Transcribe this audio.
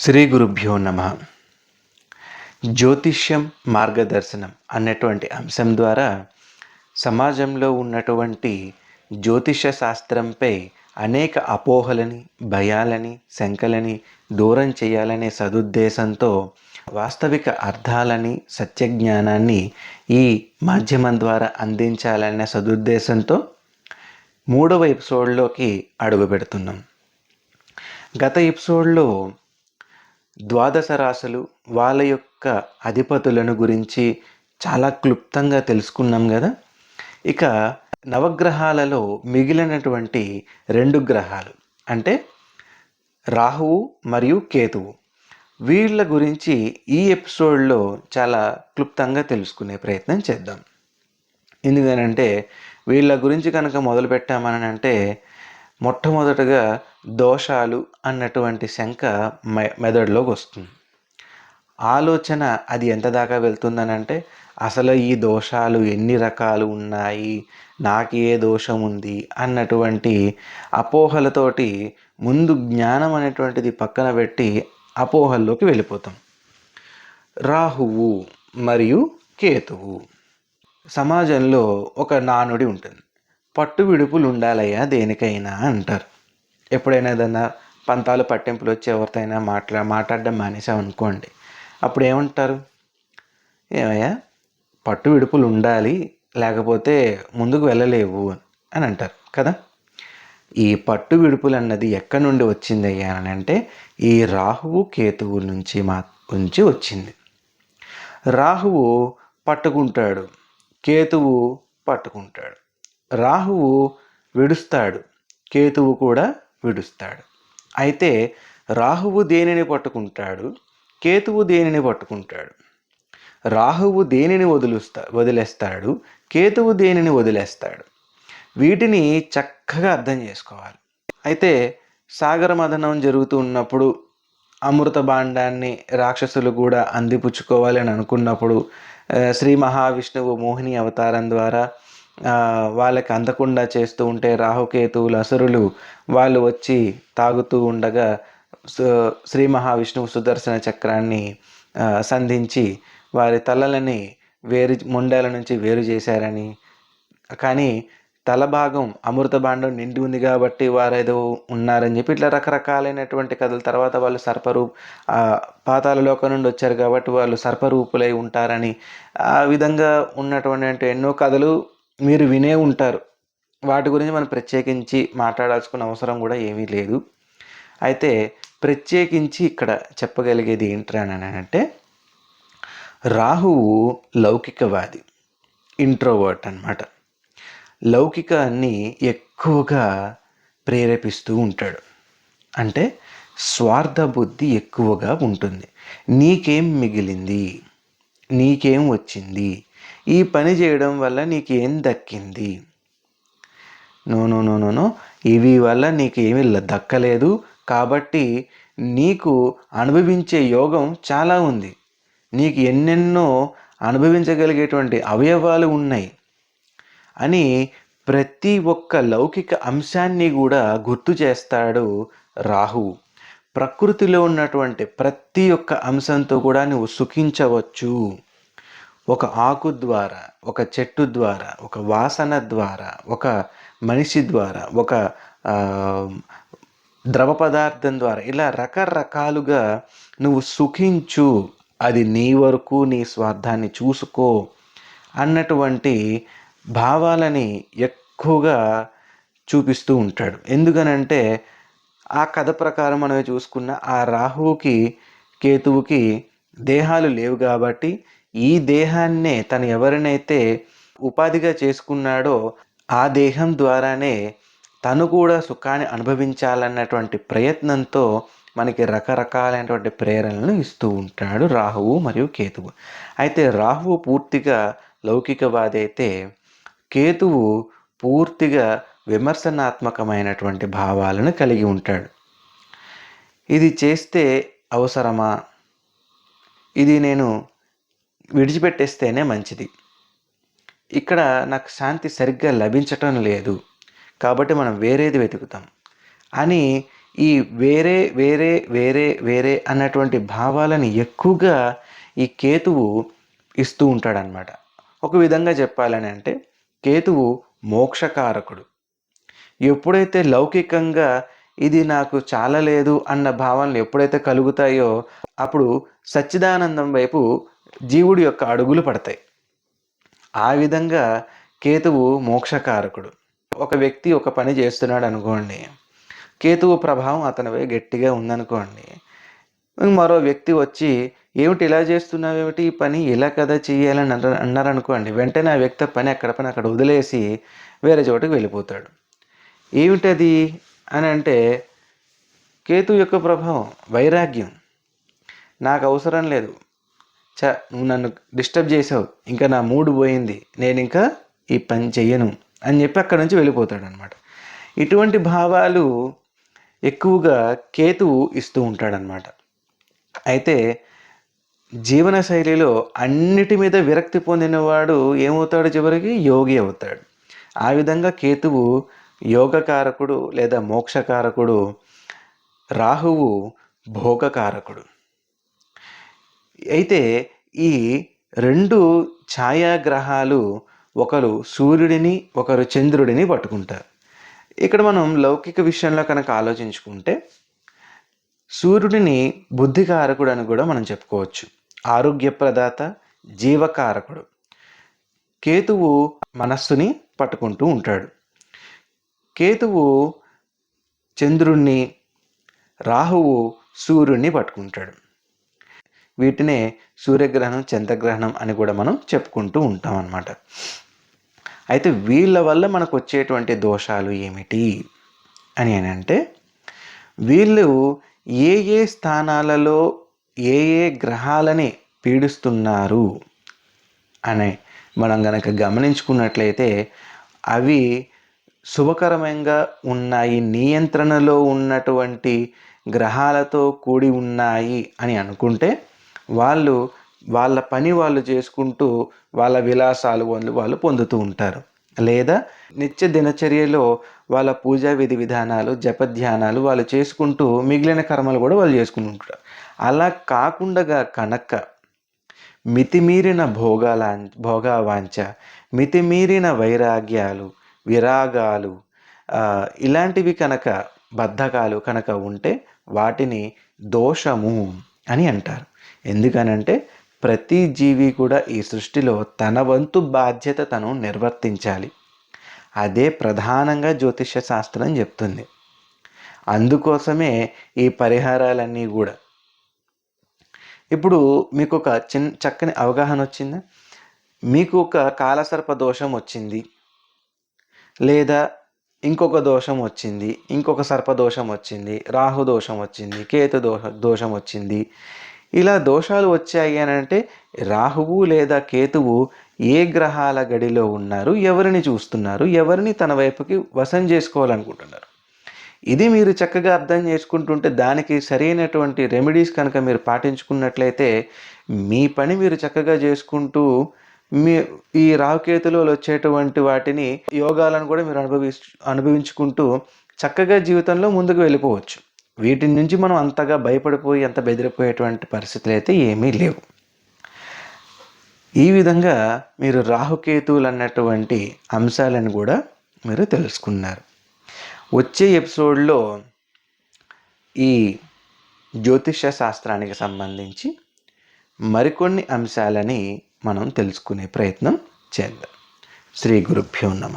శ్రీ గురుభ్యో నమ. జ్యోతిష్యం మార్గదర్శనం అనేటువంటి అంశం ద్వారా సమాజంలో ఉన్నటువంటి జ్యోతిష శాస్త్రంపై అనేక అపోహలని భయాలని శంకలని దూరం చేయాలనే సదుద్దేశంతో వాస్తవిక అర్థాలని సత్యజ్ఞానాన్ని ఈ మాధ్యమం ద్వారా అందించాలనే సదుద్దేశంతో మూడవ ఎపిసోడ్లోకి అడుగు పెడుతున్నాం గత ఎపిసోడ్లో ద్వాదశ రాశులు వాళ్ళ యొక్క అధిపతులను గురించి చాలా క్లుప్తంగా తెలుసుకున్నాం కదా. ఇక నవగ్రహాలలో మిగిలినటువంటి రెండు గ్రహాలు అంటే రాహువు మరియు కేతువు. వీళ్ళ గురించి ఈ ఎపిసోడ్లో చాలా క్లుప్తంగా తెలుసుకునే ప్రయత్నం చేద్దాం. ఎందుకనంటే వీళ్ళ గురించి కనుక మొదలు పెట్టామని అంటే మొట్టమొదటగా దోషాలు అన్నటువంటి శంక మె మెదడులోకి వస్తుంది. ఆలోచన అది ఎంత దాకా వెళ్తుందనంటే అసలు ఈ దోషాలు ఎన్ని రకాలు ఉన్నాయి నాకు ఏ దోషం ఉంది అన్నటువంటి అపోహలతోటి ముందు జ్ఞానం అనేటువంటిది పక్కన పెట్టి అపోహల్లోకి వెళ్ళిపోతాం. రాహువు మరియు కేతువు. సమాజంలో ఒక నానుడి ఉంటుంది. పట్టు విడుపులు ఉండాలయ్యా దేనికైనా అంటారు. ఎప్పుడైనా ఏదైనా పంతాలు పట్టింపులు వచ్చి ఎవరితోనైనా మాట్లా మాట్లాడడం మానేసామనుకోండి అప్పుడు ఏమంటారు? ఏమయ్యా పట్టు విడుపులు ఉండాలి లేకపోతే ముందుకు వెళ్ళలేవు అని అంటారు కదా. ఈ పట్టు విడుపులు అన్నది ఎక్కడి నుండి వచ్చిందయ్యా అని అంటే ఈ రాహువు కేతువు నుంచి మా నుంచి వచ్చింది. రాహువు పట్టుకుంటాడు కేతువు పట్టుకుంటాడు. రాహువు విడుస్తాడు కేతువు కూడా విడుస్తాడు. అయితే రాహువు దేనిని పట్టుకుంటాడు? కేతువు దేనిని పట్టుకుంటాడు? రాహువు దేనిని వదులుస్తా వదిలేస్తాడు? కేతువు దేనిని వదిలేస్తాడు? వీటిని చక్కగా అర్థం చేసుకోవాలి. అయితే సాగర మదనం జరుగుతూ ఉన్నప్పుడు అమృత భాండాన్ని రాక్షసులు కూడా అందిపుచ్చుకోవాలి అని అనుకున్నప్పుడు శ్రీ మహావిష్ణువు మోహిని అవతారం ద్వారా వాళ్ళకి అందకుండా చేస్తూ ఉంటే రాహుకేతువులు అసురులు వాళ్ళు వచ్చి తాగుతూ ఉండగా శ్రీ మహావిష్ణువు సుదర్శన చక్రాన్ని సంధించి వారి తలలని వేరు మొండాల నుంచి వేరు చేశారని. కానీ తల భాగం అమృత భాండం నిండి ఉంది కాబట్టి వారు ఏదో ఉన్నారని చెప్పి ఇట్లా రకరకాలైనటువంటి కథల తర్వాత వాళ్ళు సర్పరూ పాతాలలోకం నుండి వచ్చారు కాబట్టి వాళ్ళు సర్పరూపులై ఉంటారని ఆ విధంగా ఉన్నటువంటి ఎన్నో కథలు మీరు వినే ఉంటారు. వాటి గురించి మనం ప్రత్యేకించి మాట్లాడాల్సుకున్న అవసరం కూడా ఏమీ లేదు. అయితే ప్రత్యేకించి ఇక్కడ చెప్పగలిగేది ఏంటని అంటే రాహువు లౌకికవాది ఇంట్రోవర్ట్ అనమాట లౌకికాన్ని ఎక్కువగా ప్రేరేపిస్తూ ఉంటాడు. అంటే స్వార్థ బుద్ధి ఎక్కువగా ఉంటుంది. నీకేం మిగిలింది? నీకేం వచ్చింది? ఈ పని చేయడం వల్ల నీకు ఏం దక్కింది? No no no no no. ఇవి వల్ల నీకు ఏమీ దక్కలేదు. కాబట్టి నీకు అనుభవించే యోగం చాలా ఉంది. నీకు ఎన్నెన్నో అనుభవించగలిగేటువంటి అవయవాలు ఉన్నాయి అని ప్రతి ఒక్క లౌకిక అంశాన్ని కూడా గుర్తు చేస్తాడు రాహు. ప్రకృతిలో ఉన్నటువంటి ప్రతి ఒక్క అంశంతో కూడా నువ్వు సుఖించవచ్చు. ఒక ఆకు ద్వారా ఒక చెట్టు ద్వారా ఒక వాసన ద్వారా ఒక మనిషి ద్వారా ఒక ద్రవ పదార్థం ద్వారా ఇలా రకరకాలుగా నువ్వు సుఖించు అది నీ వరకు నీ స్వార్థాన్ని చూసుకో అన్నటువంటి భావాలని ఎక్కువగా చూపిస్తూ ఉంటాడు. ఎందుకనంటే ఆ కథ ప్రకారం మనమే చూసుకున్న ఆ రాహువుకి కేతువుకి దేహాలు లేవు కాబట్టి ఈ దేహాన్నే తను ఎవరినైతే ఉపాధిగా చేసుకున్నాడో ఆ దేహం ద్వారానే తను కూడా సుఖాన్ని అనుభవించాలన్నటువంటి ప్రయత్నంతో మనకి రకరకాలైనటువంటి ప్రేరణలను ఇస్తూ ఉంటాడు రాహువు మరియు కేతువు. అయితే రాహువు పూర్తిగా లౌకికవాది అయితే కేతువు పూర్తిగా విమర్శనాత్మకమైనటువంటి భావాలను కలిగి ఉంటాడు. ఇది చేస్తే అవసరమా? ఇది నేను విడిచిపెట్టేస్తేనే మంచిది. ఇక్కడ నాకు శాంతి సరిగ్గా లభించటం లేదు. కాబట్టి మనం వేరేది వెతుకుతాం. అని ఈ వేరే వేరే వేరే వేరే అన్నటువంటి భావాలను ఎక్కువగా ఈ కేతువు ఇస్తూ ఉంటాడనమాట ఒక విధంగా చెప్పాలని అంటే కేతువు మోక్షకారకుడు. ఎప్పుడైతే లౌకికంగా ఇది నాకు చాలలేదు అన్న భావనలు ఎప్పుడైతే కలుగుతాయో అప్పుడు సచ్చిదానందం వైపు జీవుడి యొక్క అడుగులు పడతాయి. ఆ విధంగా కేతువు మోక్షకారకుడు. ఒక వ్యక్తి ఒక పని చేస్తున్నాడు అనుకోండి కేతువు ప్రభావం అతనిపై గట్టిగా ఉందనుకోండి మరో వ్యక్తి వచ్చి ఏమిటి ఇలా చేస్తున్నావు? ఏమిటి ఈ పని? ఇలా కదా చేయాలని అన్నారనుకోండి వెంటనే ఆ వ్యక్తి పని అక్కడ పని అక్కడ వదిలేసి వేరే చోటకి వెళ్ళిపోతాడు. ఏమిటది? అని అంటే కేతు యొక్క ప్రభావం వైరాగ్యం. నాకు అవసరం లేదు. చ నువ్వు నన్ను డిస్టర్బ్ చేసావు. ఇంకా నా మూడు పోయింది. నేను ఇంకా ఈ పని చెయ్యను అని చెప్పి అక్కడి నుంచి వెళ్ళిపోతాడు అనమాట ఇటువంటి భావాలు ఎక్కువగా కేతువు ఇస్తూ ఉంటాడనమాట. అయితే జీవన శైలిలో అన్నిటి మీద విరక్తి పొందినవాడు ఏమవుతాడు చివరికి? యోగి అవుతాడు. ఆ విధంగా కేతువు యోగకారకుడు లేదా మోక్షకారకుడు రాహువు భోగకారకుడు. అయితే ఈ రెండు ఛాయాగ్రహాలు ఒకరు సూర్యుడిని ఒకరు చంద్రుడిని పట్టుకుంటారు. ఇక్కడ మనం లౌకిక విషయంలో కనుక ఆలోచించుకుంటే సూర్యుడిని బుద్ధికారకుడు అని కూడా మనం చెప్పుకోవచ్చు. ఆరోగ్యప్రదాత జీవకారకుడు. కేతువు మనస్సుని పట్టుకుంటూ ఉంటాడు. కేతువు చంద్రుణ్ణి రాహువు సూర్యుడిని పట్టుకుంటాడు. వీటినే సూర్యగ్రహణం చంద్రగ్రహణం అని కూడా మనం చెప్పుకుంటూ ఉంటాం అన్నమాట. అయితే వీళ్ళ వల్ల మనకు వచ్చేటువంటి దోషాలు ఏమిటి అని అంటే వీళ్ళు ఏ ఏ స్థానాలలో ఏ ఏ గ్రహాలని పీడిస్తున్నారు అనే మనం గనక గమనించుకున్నట్లయితే అవి శుభకరమంగా ఉన్నాయి నియంత్రణలో ఉన్నటువంటి గ్రహాలతో కూడి ఉన్నాయి అని అనుకుంటే వాళ్ళు వాళ్ళ పని వాళ్ళు చేసుకుంటూ వాళ్ళ విలాసాలు వాళ్ళు వాళ్ళు పొందుతూ ఉంటారు. లేదా నిత్య దినచర్యలో వాళ్ళ పూజా విధి విధానాలు జపధ్యానాలు వాళ్ళు చేసుకుంటూ మిగిలిన కర్మలు కూడా వాళ్ళు చేసుకుంటుంటారు అలా కాకుండా కనుక మితిమీరిన భోగాల భోగావాంఛ మితిమీరిన వైరాగ్యాలు విరాగాలు ఇలాంటివి కనుక బద్ధకాలు కనుక ఉంటే వాటిని దోషము అని అంటారు. ఎందుకనంటే ప్రతి జీవి కూడా ఈ సృష్టిలో తన వంతు బాధ్యత తను నిర్వర్తించాలి. అదే ప్రధానంగా జ్యోతిష్య శాస్త్రం చెప్తుంది. అందుకోసమే ఈ పరిహారాలన్నీ కూడా. ఇప్పుడు మీకు ఒక చిన్న చక్కని అవగాహన వచ్చిందా? మీకు ఒక కాలసర్ప దోషం వచ్చింది. లేదా ఇంకొక దోషం వచ్చింది. ఇంకొక సర్పదోషం వచ్చింది. రాహు దోషం వచ్చింది. కేతు దోష దోషం వచ్చింది. ఇలా దోషాలు వచ్చాయి అని అంటే రాహువు లేదా కేతువు ఏ గ్రహాల గడిలో ఉన్నారు ఎవరిని చూస్తున్నారు ఎవరిని తన వైపుకి వశం చేసుకోవాలనుకుంటున్నారు? ఇది మీరు చక్కగా అర్థం చేసుకుంటుంటే దానికి సరైనటువంటి రెమెడీస్ కనుక మీరు పాటించుకున్నట్లయితే మీ పని మీరు చక్కగా చేసుకుంటూ మీ ఈ రాహుకేతులలో వచ్చేటువంటి వాటిని యోగాలను కూడా మీరు అనుభవి అనుభవించుకుంటూ చక్కగా జీవితంలో ముందుకు వెళ్ళిపోవచ్చు. వీటి నుంచి మనం అంతగా భయపడిపోయి అంత బెదిరిపోయేటువంటి పరిస్థితులు అయితే ఏమీ లేవు. ఈ విధంగా మీరు రాహుకేతువులు అన్నటువంటి అంశాలను కూడా మీరు తెలుసుకున్నారు. వచ్చే ఎపిసోడ్లో ఈ జ్యోతిష శాస్త్రానికి సంబంధించి మరికొన్ని అంశాలని మనం తెలుసుకునే ప్రయత్నం చేద్దాం. శ్రీ గురుభ్యో నమ.